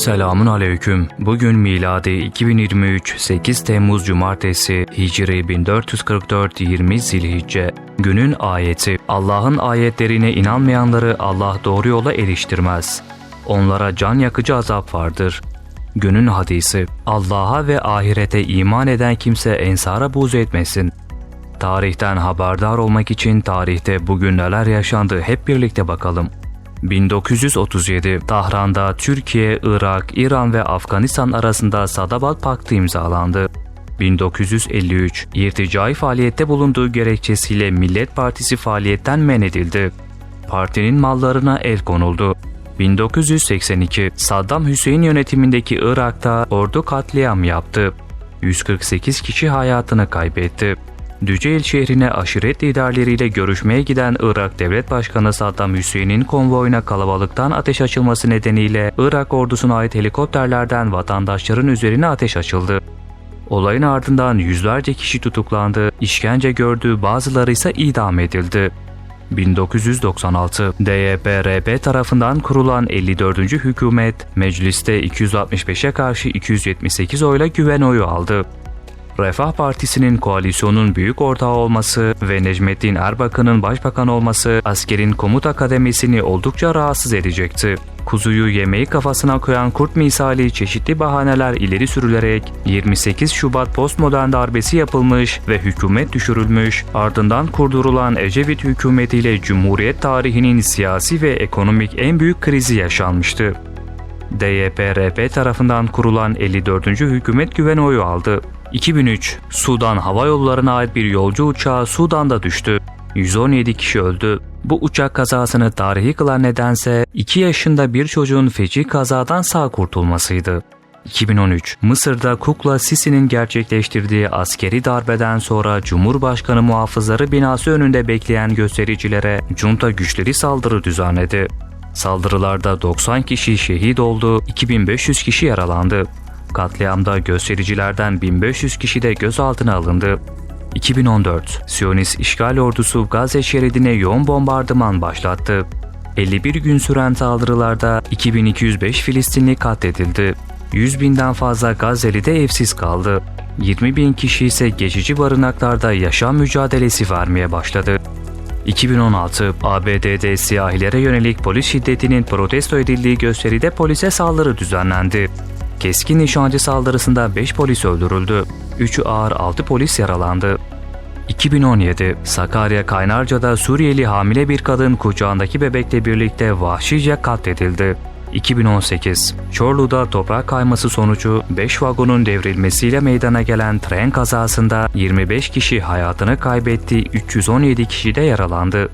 Selamun aleyküm. Bugün miladi 2023 8 Temmuz Cumartesi Hicri 1444 20 Zilhicce. Günün ayeti Allah'ın ayetlerine inanmayanları Allah doğru yola eriştirmez. Onlara can yakıcı azap vardır. Günün hadisi Allah'a ve ahirete iman eden kimse ensara buğz etmesin. Tarihten haberdar olmak için tarihte bugün neler yaşandı hep birlikte bakalım. 1937 Tahran'da Türkiye, Irak, İran ve Afganistan arasında Sadabat Paktı imzalandı. 1953 irticai faaliyette bulunduğu gerekçesiyle Millet Partisi faaliyetten men edildi. Partinin mallarına el konuldu. 1982 Saddam Hüseyin yönetimindeki Irak'ta ordu katliam yaptı. 148 kişi hayatını kaybetti. Düzceil şehrine aşiret liderleriyle görüşmeye giden Irak Devlet Başkanı Saddam Hüseyin'in konvoyuna kalabalıktan ateş açılması nedeniyle Irak ordusuna ait helikopterlerden vatandaşların üzerine ateş açıldı. Olayın ardından yüzlerce kişi tutuklandı, işkence gördü, bazıları ise idam edildi. 1996 DYP-RP tarafından kurulan 54. hükümet mecliste 265'e karşı 278 oyla güven oyu aldı. Refah Partisi'nin koalisyonun büyük ortağı olması ve Necmettin Erbakan'ın başbakan olması askerin komuta kademesini oldukça rahatsız edecekti. Kuzuyu yemeği kafasına koyan kurt misali çeşitli bahaneler ileri sürülerek 28 Şubat postmodern darbesi yapılmış ve hükümet düşürülmüş, ardından kurdurulan Ecevit hükümetiyle Cumhuriyet tarihinin siyasi ve ekonomik en büyük krizi yaşanmıştı. DYP-RP tarafından kurulan 54. hükümet güven oyu aldı. 2003 Sudan Hava Yolları'na ait bir yolcu uçağı Sudan'da düştü. 117 kişi öldü. Bu uçak kazasını tarihi kılan nedense 2 yaşında bir çocuğun feci kazadan sağ kurtulmasıydı. 2013 Mısır'da Kukla Sisi'nin gerçekleştirdiği askeri darbeden sonra Cumhurbaşkanı muhafızları binası önünde bekleyen göstericilere junta güçleri saldırı düzenledi. Saldırılarda 90 kişi şehit oldu, 2500 kişi yaralandı. Katliamda göstericilerden 1500 kişi de gözaltına alındı. 2014 Siyonist işgal ordusu Gazze şeridine yoğun bombardıman başlattı. 51 gün süren saldırılarda 2205 Filistinli katledildi. 100 binden fazla Gazze'li de evsiz kaldı. 20 bin kişi ise geçici barınaklarda yaşam mücadelesi vermeye başladı. 2016 ABD'de siyahilere yönelik polis şiddetinin protesto edildiği gösteride polise saldırı düzenlendi. Keskin nişancı saldırısında 5 polis öldürüldü. 3'ü ağır 6 polis yaralandı. 2017 Sakarya Kaynarca'da Suriyeli hamile bir kadın kucağındaki bebekle birlikte vahşice katledildi. 2018 Çorlu'da toprak kayması sonucu 5 vagonun devrilmesiyle meydana gelen tren kazasında 25 kişi hayatını kaybetti, 317 kişi de yaralandı.